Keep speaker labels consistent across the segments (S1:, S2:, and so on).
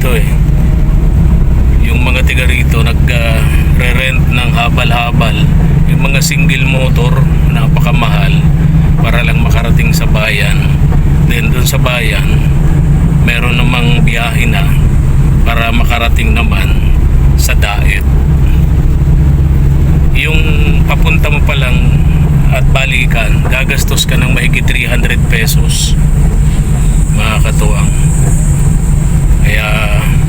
S1: rito eh. Yung mga tiga rito nag-rent ng habal-habal. Yung mga single motor, napakamahal para lang makarating sa bayan. Then doon sa bayan, meron namang biyahe na para makarating naman sa daet. Yung papunta mo pa lang at balikan, gagastos ka ng mahigit 300 pesos. Mga katuwang. Kaya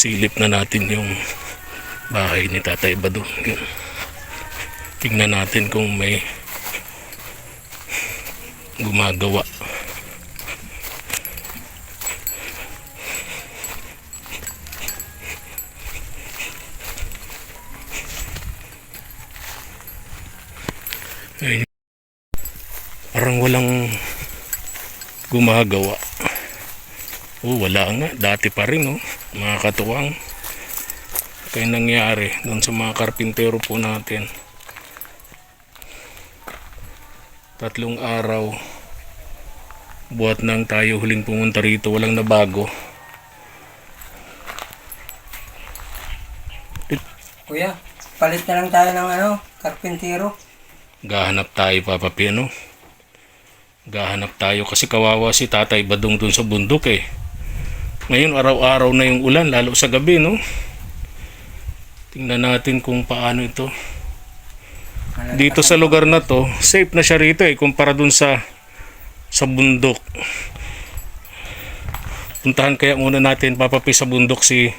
S1: Sisilip na natin yung bahay ni Tatay Bado. Tingnan natin kung may gumagawa. Ayan. Parang walang gumagawa. Oh, wala nga. Dati pa rin, oh. Mga katuwang. Kaya nangyari doon sa mga karpintero po natin. Tatlong araw. Buhat nang tayo huling pumunta rito. Walang nabago.
S2: Kuya, palit na lang tayo ng ano, karpintero.
S1: Gahanap tayo, Papa Pino. Gahanap tayo kasi kawawa si Tatay Badong dun sa bundok eh. Ngayon araw-araw na yung ulan, lalo sa gabi, no? Tingnan natin kung paano ito. Dito sa lugar na to, safe na siya rito eh, kumpara dun sa sa bundok. Puntahan kaya muna natin, papapi sa bundok si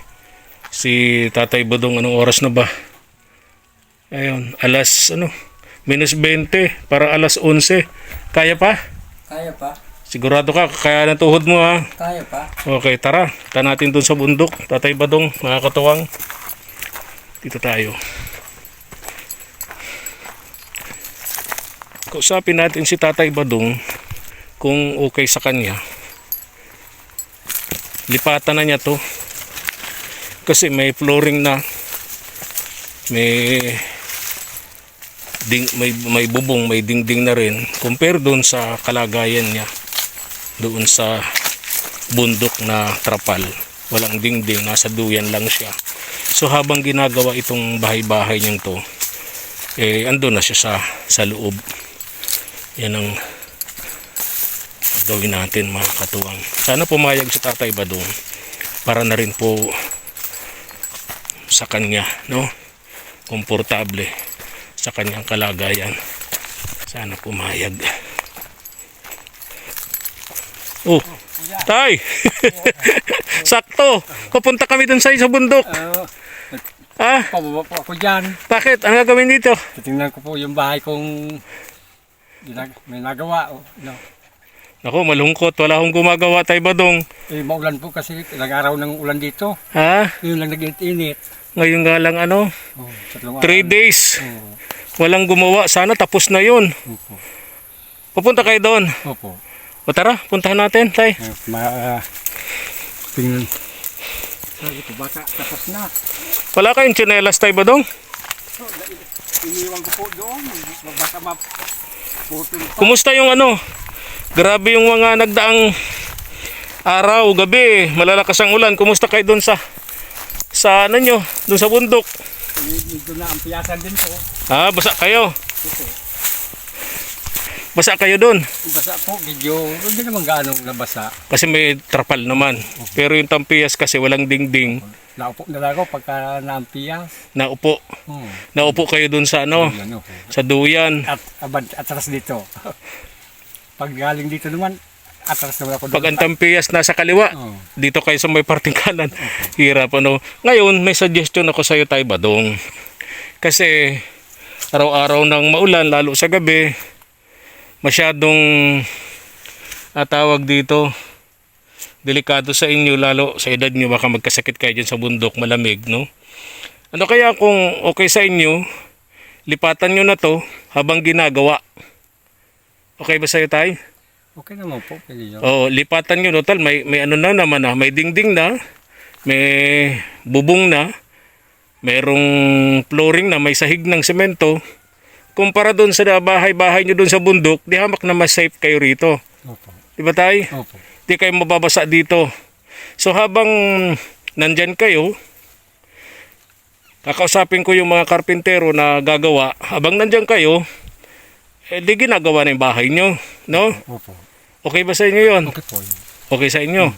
S1: si Tatay Badong. Anong oras na ba? Ayun, alas ano, minus 20 para alas 11. Kaya pa?
S2: Kaya pa?
S1: Sigurado ka, kaya ng tuhod mo ha.
S2: Kaya pa?
S1: Okay, tara. Ta natin dun sa bundok. Tatay Badong, mga katuwang. Dito tayo. Kausapin natin si Tatay Badong kung okay sa kanya. Lipatan na niya to. Kasi may flooring na. May ding may may bubong, may dingding na rin compare doon sa kalagayan niya doon sa bundok na trapal. Walang dingding, nasa duyan lang siya. So habang ginagawa itong bahay-bahay niyang to, eh andun na siya sa, sa loob. Yan ang gawin natin mga katuwang. Sana pumayag si Tatay Badong para na rin po sa kanya, no? Komportable sa kanyang kalagayan. Sana pumayag. Oh, tay! Sakto! Papunta kami dun sa sa bundok.
S2: Oo,
S1: Ah,
S2: pababa po ako dyan.
S1: bakit? Ano gagawin dito?
S2: Titingnan ko po yung bahay kong may nagawa. Oh, no.
S1: Ako, malungkot. Wala akong gumagawa, tay Badong.
S2: Eh, maulan po kasi ilang araw ng ulan dito.
S1: Ha?
S2: Yun lang nag-init.
S1: Ngayon nga lang ano,
S2: Oh, tatlong
S1: 3 days.
S2: Oo.
S1: Walang gumawa. Sana tapos na yun.
S2: Opo.
S1: Pupunta kayo doon.
S2: Opo.
S1: O tara, puntahan natin, tay.
S2: Eh, ma... Uh, tingnan. Sabi ko, baka tapos na.
S1: Wala kayong tsinelas, tay Badong?
S2: So, iniwan ko po doon. Baka map... Putol pa.
S1: Kumusta yung ano? Grabe yung mga nagdaang araw, gabi. Malalakas ang ulan. Kumusta kayo doon sa sa ano nyo? Doon sa bundok?
S2: Dito na ang piyasan din po.
S1: Ah, basa kayo.
S2: Ito.
S1: Basa kayo doon.
S2: Basa po, medyo, hindi naman ganong nabasa.
S1: Kasi may trapal naman. Pero yung tampiyas kasi walang dingding.
S2: Naupo na lang ako pagka naampiya.
S1: Naupo.
S2: Hmm.
S1: Naupo kayo doon sa ano?
S2: Ano,
S1: Sa duyan.
S2: at abad, atras dito. Pag galing dito naman, atras naman ako
S1: Pag ang tampiyas nasa kaliwa,
S2: Oh.
S1: dito kayo sa may parting kanan. Hirap ano. Ngayon, may suggestion ako sa iyo tayo badong. Kasi araw-araw nang maulan, lalo sa gabi, masyadong at tawag dito, delikado sa inyo, lalo sa edad nyo, baka magkasakit kayo dyan sa bundok, malamig, no? Ano kaya kung okay sa inyo, lipatan nyo na to habang ginagawa. Okay ba sa'yo, tay?
S2: Okay naman po, pwede yun.
S1: Oo, lipatan nyo, no, tal, may, may ano na naman na, may dingding na, may bubong na, merong flooring na, may sahig ng semento. Kumpara doon sa bahay-bahay nyo doon sa bundok, di hamak na mas safe kayo rito.
S2: Opo.
S1: Di ba tay?
S2: Opo.
S1: Di kayo mababasa dito. So habang nandyan kayo, kakausapin ko yung mga karpintero na gagawa. Habang nandyan kayo, eh di ginagawa na yung bahay nyo. No?
S2: Opo.
S1: Okay ba sa inyo yon?
S2: Okay po.
S1: Okay sa inyo?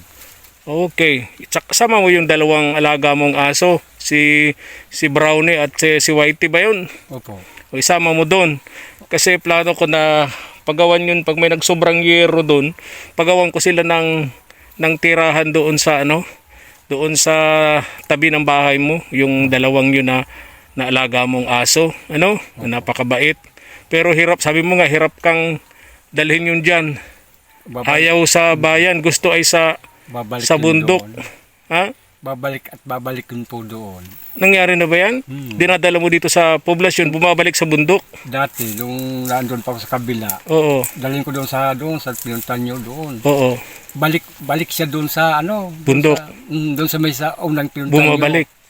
S1: Okay. Tsak- Sama mo yung dalawang alaga mong aso. Si si Brownie at si, si Whitey ba yun?
S2: Opo.
S1: O isama mo doon. Kasi plano ko na pagawan yun pag may nagsobrang yero doon, pagawan ko sila ng ng tirahan doon sa ano, doon sa tabi ng bahay mo, yung dalawang yun na naalaga mong aso, ano, na napakabait. Pero hirap, sabi mo nga, hirap kang dalhin yun dyan.
S2: Babalik,
S1: Ayaw sa bayan, gusto ay sa,
S2: babalik
S1: sa bundok. Ha?
S2: Babalik at babalik yun po doon.
S1: Nangyari na ba yan?
S2: Hmm.
S1: Dinadala mo dito sa poblasyon, bumabalik sa bundok?
S2: Dati, nung nandun pa ako sa kabila,
S1: Oo,
S2: dalhin ko doon sa doon sa pinuntan nyo doon.
S1: oo.
S2: Balik balik siya doon sa ano, doon
S1: Bundok.
S2: Sa, mm, doon sa may sa unang pinuntan
S1: Bumabalik.
S2: nyo.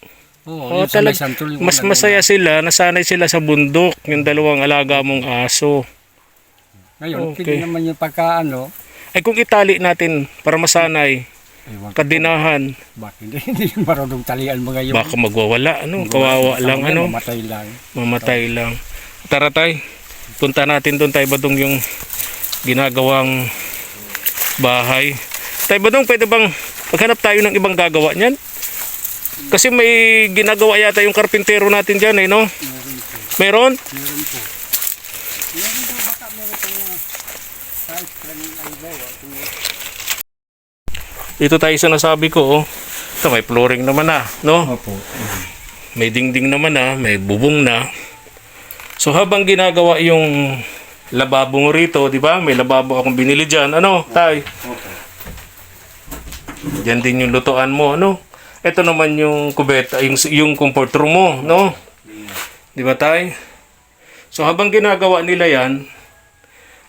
S2: Oo,
S1: Oh, talag,
S2: santol,
S1: mas masaya sila, nasanay sila sa bundok, yung dalawang alaga mong aso.
S2: Ngayon,
S1: Okay.
S2: naman yung pagka ano,
S1: Ay kung itali natin para masanay,
S2: ewan
S1: kadinahan,
S2: bakit hindi, hindi marunong talian mga yun.
S1: baka magwawala, ano, kawawa lang, ano,
S2: Mamatay lang.
S1: mamatay lang. Tara tay, punta natin doon tay Badong yung ginagawang bahay. Tay Badong, pwede bang maghanap tayo ng ibang gagawa niyan? Kasi may ginagawa yata yung karpintero natin dyan eh, no? Meron?
S2: Meron po. Meron po, meron po mga size lang ang bawa.
S1: Dito tayo sa nasabi ko, oh. Ito, may flooring naman na, no?
S2: Opo.
S1: May dingding naman na, may bubong na. So habang ginagawa yung lababo mo rito, di ba? May lababo akong binili dyan. Ano, tay?
S2: Opo.
S1: Diyan din yung lutuan mo, ano? Ito naman yung kubeta, yung, yung comfort room mo, no? Di ba, tay? So habang ginagawa nila yan,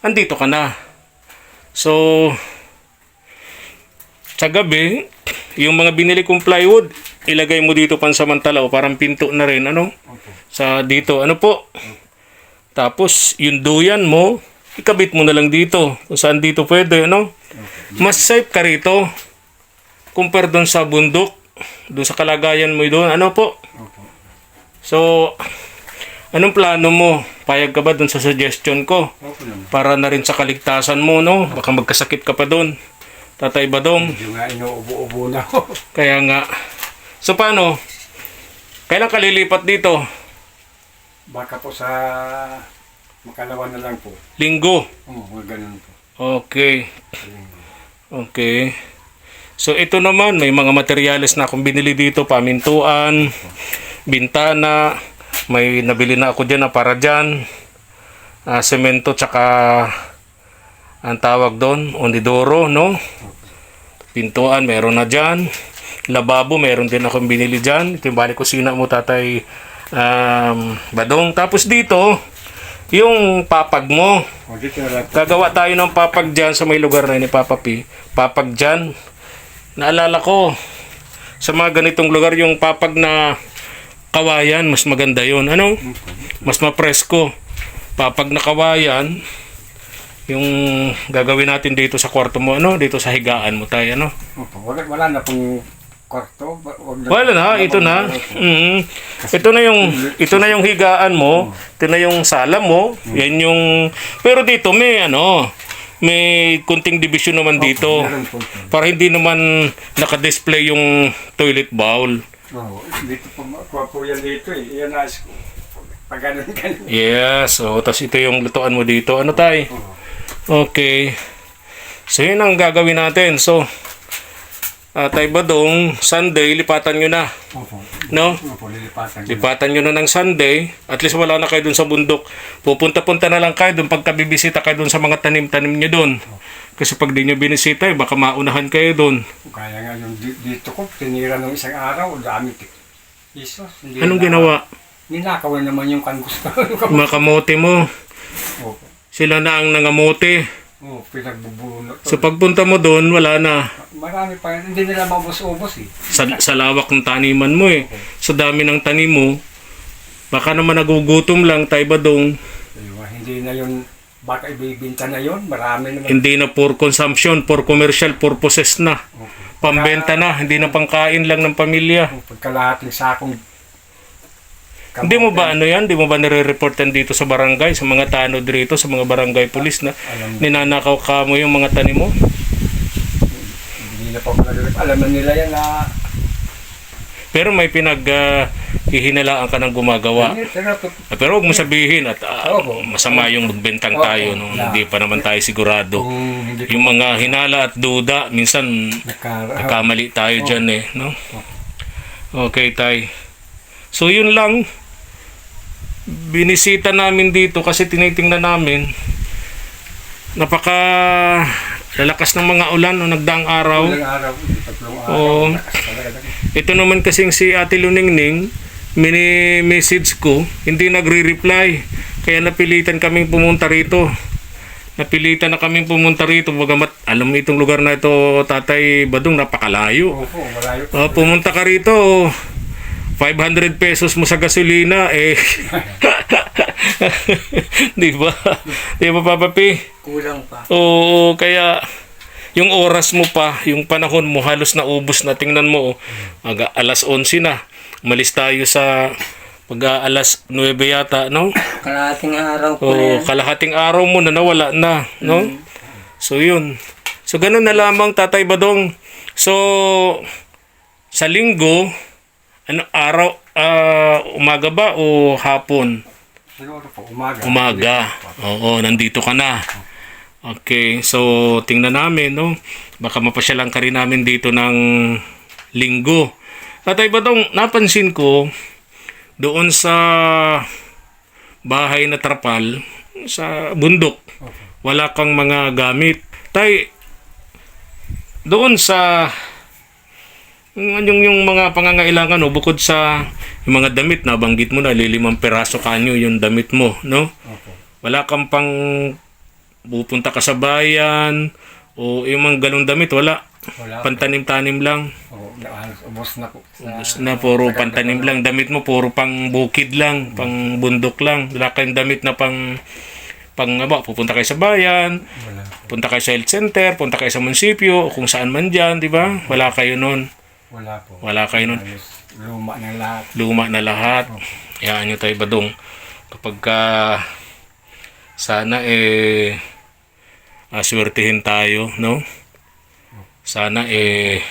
S1: andito ka na. So, sa gabi, yung mga binili kong plywood, ilagay mo dito pansamantala o parang pinto na rin, ano? Sa dito, ano po? Tapos, yung duyan mo, ikabit mo na lang dito. Kung saan dito pwede, ano? Mas safe ka rito. Compare doon sa bundok. Doon sa kalagayan mo doon. Ano po? So, anong plano mo? Payag ka ba doon sa suggestion ko? Para na rin sa kaligtasan mo, no? Baka magkasakit ka pa doon. Tatay Badong.
S2: Yung nga inuubo-ubo na ako.
S1: Kaya nga. So, paano? Kailan ka lilipat dito?
S2: Baka po sa makalawa na lang po.
S1: Linggo.
S2: Oo, mga ganun po.
S1: Okay. Okay. So ito naman, may mga materyales na akong binili dito, pamintuan, bintana, may nabili na ako dyan na para dyan, ah, semento tsaka ang tawag doon, onidoro, no? Pintuan, meron na dyan. Lababo, meron din akong binili dyan. Ito yung balik kusina mo, tatay um, Badong. Tapos dito, yung papag mo. Gagawa tayo ng papag dyan sa may lugar na ni Papa P. Papag dyan. Naalala ko, sa mga ganitong lugar, yung papag na kawayan, mas maganda yun. Ano? Mas mapresko. Papag na kawayan, yung gagawin natin dito sa kwarto mo, ano? Dito sa higaan mo tayo, ano?
S2: Opo, wala, wala na pong kwarto.
S1: Wala na, ito na. Mm. Ito na yung ito na yung higaan mo, ito na yung sala mo. Yan yung pero dito may ano, may kunting division naman dito.
S2: Meron po.
S1: Para hindi naman naka-display yung toilet bowl.
S2: Oo, dito po, kuha po yan dito eh. Yan na, pag ganun ganun.
S1: Yes, so tapos ito yung lutuan mo dito. Ano tay? Okay. So yun ang gagawin natin. So uh, tay Badong, Sunday lipatan nyo na,
S2: Opo,
S1: no?
S2: opo, lilipatan ko.
S1: Lipatan nyo na ng Sunday, at least wala na kayo dun sa bundok. Pupunta-punta na lang kayo dun pagka bibisita kayo dun sa mga tanim-tanim nyo dun. Kasi pag di nyo binisita, eh, baka maunahan kayo doon.
S2: Kaya nga yung di- dito ko, tinira nung isang araw, dami. Isos, hindi
S1: Anong
S2: na-
S1: ginawa?
S2: Ninakaw na naman yung kangus ko.
S1: Mga kamote mo.
S2: Oo,
S1: Sila na ang nangamote.
S2: oh, pinagbubunot.
S1: So pagpunta mo doon, wala na.
S2: Marami pa yun. Hindi nila mabos-ubos eh.
S1: Sa, sa lawak ng taniman mo eh. Sa dami ng tanim mo, baka naman nagugutom lang, tayo ba?
S2: Diba? Hindi na yun, baka ibibinta na yun. Marami naman.
S1: Hindi na for consumption, for commercial purposes na. Pambenta na, hindi na pangkain lang ng pamilya.
S2: Oh, Pagkalahating sakong
S1: Hindi mo ba ano yan? Hindi mo ba nire-reportan dito sa barangay, sa mga tanod rito, sa mga barangay pulis na ninanakaw ka mo yung mga tanim mo?
S2: hindi na pa ako nag- Alam na nila yan na
S1: Pero may pinag ah, hihinalaan ka ng gumagawa. Ah, Pero huwag mo sabihin at ah,
S2: Opo.
S1: masama yung magbentang
S2: Opo.
S1: tayo. No? Hindi pa naman tayo sigurado.
S2: kung hindi ko
S1: Yung mga hinala at duda, minsan
S2: naka...
S1: kamali tayo dyan eh. No? Okay, tay. So yun lang. Binisita namin dito kasi tinitingnan namin. Napaka lalakas ng mga ulan no nagdaang araw.
S2: Araw, talaga.
S1: Ito naman kasing si Ate Luningning, mini-message ko, hindi nagre-reply. Kaya napilitan kaming pumunta rito. Napilitan na kaming pumunta rito. Bagamat alam mo itong lugar na ito, Tatay Badong, napakalayo.
S2: Opo, malayo.
S1: Oh, pumunta ka rito. 500 pesos mo sa gasolina, eh. Di ba? Di ba, Papa P?
S2: Kulang pa.
S1: Oo, kaya yung oras mo pa, yung panahon mo halos naubos na. Tingnan mo, oh, aga alas 11 na. Malis tayo sa pag alas 9 yata, no?
S2: Kalahating araw
S1: Oo, kalahating araw mo na nawala na, no? So, yun. So, ganun na lamang, Tatay Badong. So, sa linggo, ano, araw, ah, umaga ba o hapon?
S2: Siguro po, umaga.
S1: Umaga. Oo, nandito ka na. Okay, so tingnan namin, no? Baka mapasyalan ka rin namin dito ng linggo. Tatay Badong, napansin ko doon sa bahay na trapal sa bundok. Wala kang mga gamit. Tay, doon sa yung, yung, yung mga pangangailangan no, bukod sa yung mga damit na banggit mo na lilimang peraso kanyo yung damit mo no
S2: Opo.
S1: wala kang pang pupunta ka sa bayan o yung mga ganong damit wala
S2: Wala.
S1: pantanim-tanim lang
S2: halos ubos na po. Sa,
S1: na puro pantanim lang damit mo puro pang bukid lang pang bundok lang wala kayong damit na pang pang aba, pupunta kayo sa bayan
S2: wala.
S1: punta kayo sa health center punta kayo sa munisipyo kung saan man dyan di ba wala kayo nun
S2: Wala po.
S1: wala kayo nun
S2: Halos luma na lahat.
S1: luma na lahat. Hayaan nyo tayo badong. Kapag ka sana eh aswertihin tayo, no? Sana eh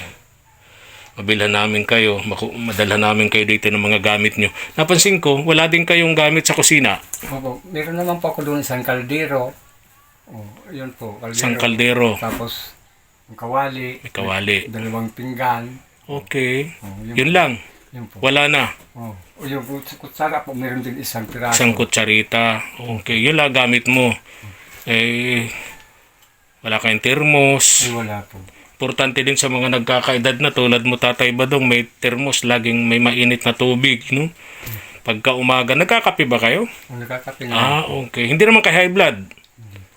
S1: mabilhan namin kayo, madala namin kayo dito ng mga gamit nyo. Napansin ko, wala din kayong gamit sa kusina.
S2: Opo, meron naman po ako doon isang kaldero. Oh, yun po, kaldero.
S1: Isang kaldero,
S2: Tapos, ang kawali,
S1: may kawali.
S2: dalawang pinggan.
S1: Okay.
S2: Oh, yun,
S1: Yun lang.
S2: yun po.
S1: Wala na.
S2: Oh, o yung po, sa kutsara po, meron din isang piraso.
S1: Isang kutsarita. Okay. Yun lang gamit mo. Eh, wala kayong termos.
S2: Ay, wala po.
S1: Importante din sa mga nagkakaedad na tulad mo Tatay Badong, may termos, laging may mainit na tubig, no? Pagka umaga, nagkakape ba kayo?
S2: Kung nakakape na,
S1: Ah, okay. Hindi naman kay high blood.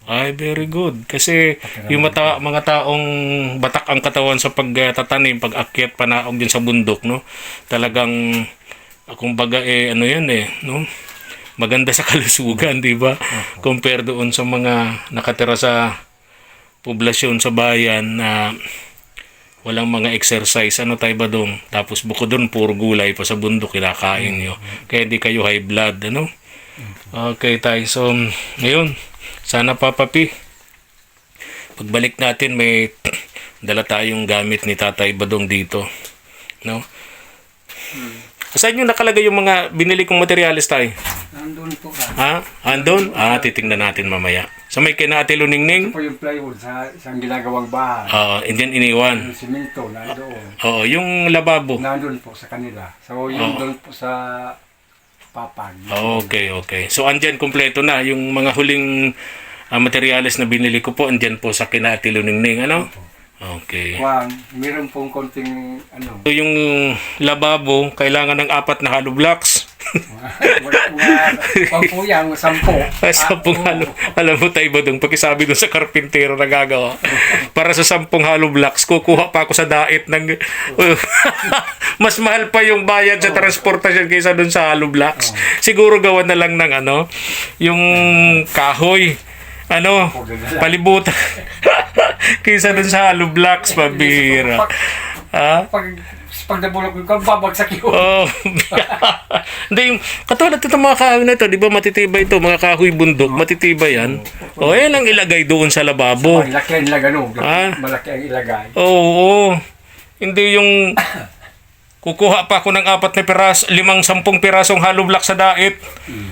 S1: Ay, very good. Kasi yung mata, mga taong batak ang katawan sa pagtatanim, pag-akyat panaog din sa bundok, no? Talagang, kumbaga eh, ano yan eh, no? Maganda sa kalusugan, di ba? Compare doon sa mga nakatira sa poblasyon sa bayan na walang mga exercise. Ano tayo ba doon? Tapos bukod doon, puro gulay pa sa bundok, kinakain nyo. Kaya di kayo high blood, ano? Okay, tayo. So, ngayon, sana papapi. Pagbalik natin, may dala tayong gamit ni Tatay Badong dito. No? Saan yung nakalagay yung mga binili kong materialis tayo?
S2: nandun po ka.
S1: Ha? Andon? Ah, titingnan natin mamaya. Sa may kina Ate Luningning?
S2: po yung plywood sa isang ginagawang bahay.
S1: Oo, indian iniwan.
S2: Yung simento, nandoon.
S1: Oo, yung lababo.
S2: Nandun po sa kanila. So, yung doon po sa papag.
S1: Okay, okay. So, andyan kompleto na yung mga huling ang materyales na binili ko po, andyan po sa kinatiluning ano? Okay.
S2: Kuwang, meron pong konting ano.
S1: So, yung lababo, kailangan ng apat na hollow blocks.
S2: Kuwang po yan, sampo.
S1: Ay, sampung
S2: Ah,
S1: hollow. Alam mo tayo ba doon, pakisabi doon sa karpintero na gagawa. Para sa sampung hollow blocks, kukuha pa ako sa dait ng... Mas mahal pa yung bayad sa transportasyon kaysa doon sa hollow blocks. Siguro gawa na lang ng ano, yung kahoy. Ano, palibutan. kaysa doon sa hollow blocks, pabira. Ha?
S2: Pag, pag nabulok yung kang babagsak yun.
S1: Oh. Hindi, yung, katulad ito mga kahoy na ito, di ba matitibay ito, mga kahoy bundok, matitibay yan. O, yan ang ilagay doon sa lababo.
S2: Malaki ang ilagay, no?
S1: Ah.
S2: Malaki ang ilagay.
S1: Oo, oo. Hindi yung kukuha pa ako ng apat na piraso, limang sampung pirasong hollow block sa dait.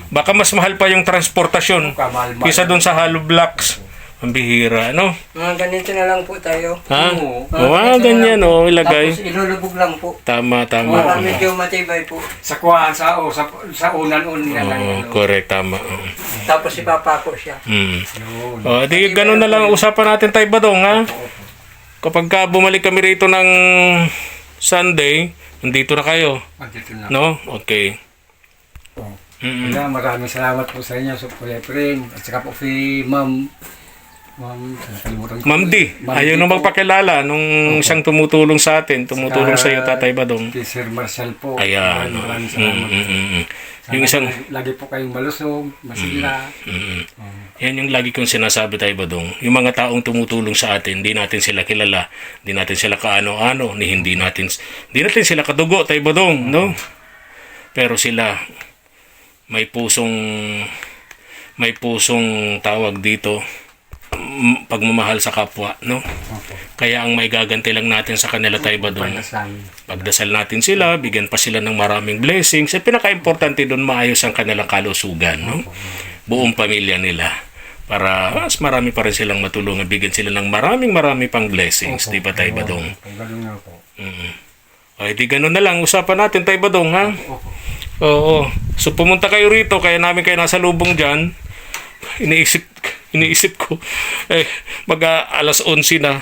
S1: Baka mas mahal pa yung transportasyon kaysa doon sa hollow blocks. Ang bihira, ano?
S3: Mga ganito na lang po tayo.
S1: Ha?
S2: Oo.
S1: Oo, ah, ganyan, oh, ilagay.
S3: Tapos ilulubog lang po.
S1: Tama,
S3: Para
S1: tama.
S3: medyo matibay po.
S2: Sa kuhaan, sa, o, sa, sa unan-un na lang.
S1: Oo, correct, tama. oo.
S3: Tapos ipapako siya.
S1: Mm.
S2: Yun.
S1: O, di ganun na lang ang usapan natin tayo ba dong, ha? Kapag ka bumalik kami rito ng Sunday, nandito na kayo,
S2: Andito na.
S1: no? Okay.
S2: Oo.
S1: Mm.
S2: Kaya maraming salamat po sa inyo, sa Pring, at saka po si Ma'am, Ma'am,
S1: D, ayaw
S2: po.
S1: magpakilala nung siyang tumutulong sa atin, tumutulong sa iyo, Tatay Badong.
S2: Si Sir Marcel po.
S1: Ayan.
S2: Maraming maraming
S1: Mm,
S2: salamat.
S1: mm, mm, mm. Yung isang,
S2: lagi, po kayong malusog, masigla.
S1: mm, yan yung lagi kong sinasabi tayo Badong. Yung mga taong tumutulong sa atin, hindi natin sila kilala, hindi natin sila kaano-ano, ni hindi natin, hindi natin sila kadugo tayo Badong, no? Pero sila, may pusong, may pusong tawag dito, mm, pagmamahal sa kapwa, no?
S2: Opo.
S1: Kaya ang may gaganti lang natin sa kanila tayo Badong,
S2: Pagdasal.
S1: pagdasal natin sila, bigyan pa sila ng maraming blessings. At pinaka-importante doon, maayos ang kanilang kalusugan, no? Buong pamilya nila. Para mas marami pa rin silang matulungan, bigyan sila ng maraming marami pang blessings. Di ba tayo Badong?
S2: Opo, ganun nga po.
S1: Mm. Ay, di ganun na lang. Usapan natin tayo Badong, ha?
S2: Opo.
S1: Oo. So pumunta kayo rito, kaya namin kayo nasa lubong dyan. Iniisip, iniisip ko, eh, mag alas 11 na.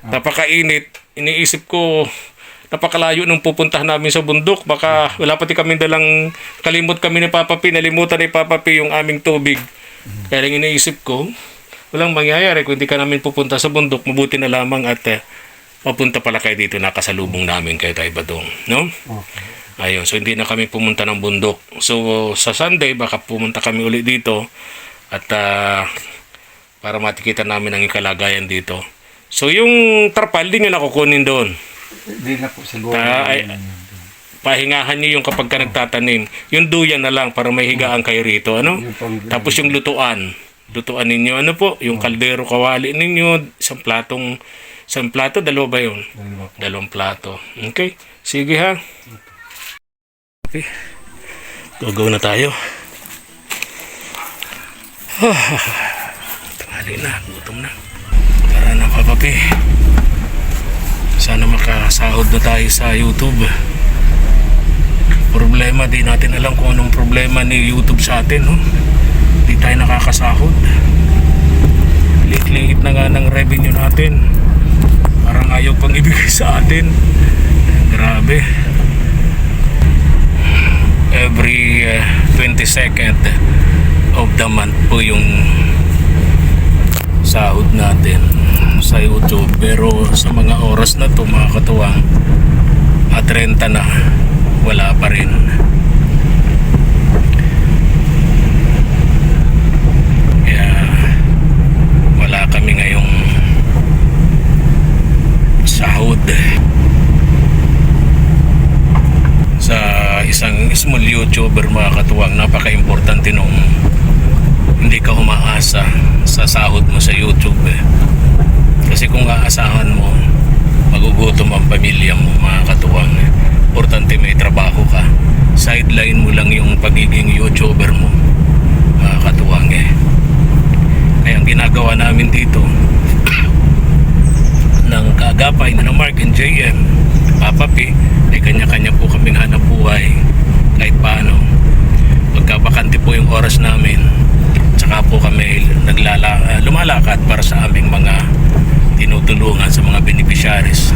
S1: Napakainit. Iniisip ko, napakalayo nung pupuntahan namin sa bundok. Baka wala pati kami dalang, kalimot kami ni Papa P, nalimutan ni Papa P yung aming tubig. Kaya lang iniisip ko, walang mangyayari kung hindi ka namin pupunta sa bundok. Mabuti na lamang at eh, mapunta pala kayo dito, nakasalubong namin kayo tayo Badong. No?
S2: Opo.
S1: Ayun, so hindi na kami pumunta ng bundok. So sa Sunday baka pumunta kami ulit dito at ah, para matikita namin ang ikalagayan dito. So yung tarpal din nyo nakukunin doon.
S2: Hindi na po siguro.
S1: Ah, ay- Pahingahan nyo yung kapag ka nagtatanim. Yung duyan na lang para may higaan kayo rito. Ano? Tapos yung lutuan. Lutuan ninyo ano po? Yung kaldero kawali ninyo. Isang platong, isang plato, dalawa ba yun?
S2: Dalawa.
S1: Dalawang plato. Okay. Sige ha. Okay. Go-go na tayo. Tanghali na. Gutom na. Tara na, papapi. Sana makasahod na tayo sa YouTube. Problema, di natin alam kung anong problema ni YouTube sa atin, no? Di tayo nakakasahod. Liit-liit na nga ng revenue natin. Parang ayaw pang ibigay sa atin. Grabe. Every uh, 22nd of the month po yung sahod natin sa YouTube. Pero sa mga oras na to mga katuwang at renta na wala pa rin. Kaya wala kami ngayong sahod sa isang small YouTuber mga katuwang napaka-importante nung hindi ka umaasa sa sahod mo sa YouTube eh. kasi kung aasahan mo magugutom ang pamilya mo mga katuwang eh. importante may trabaho ka sideline mo lang yung pagiging YouTuber mo mga katuwang eh kaya ang ginagawa namin dito ng kaagapay na ng Mark and JM Papa P ay kanya-kanya po kaming hanap buhay kahit paano pagkabakante po yung oras namin saka po kami naglala, ah, lumalakad para sa aming mga tinutulungan sa mga beneficiaries.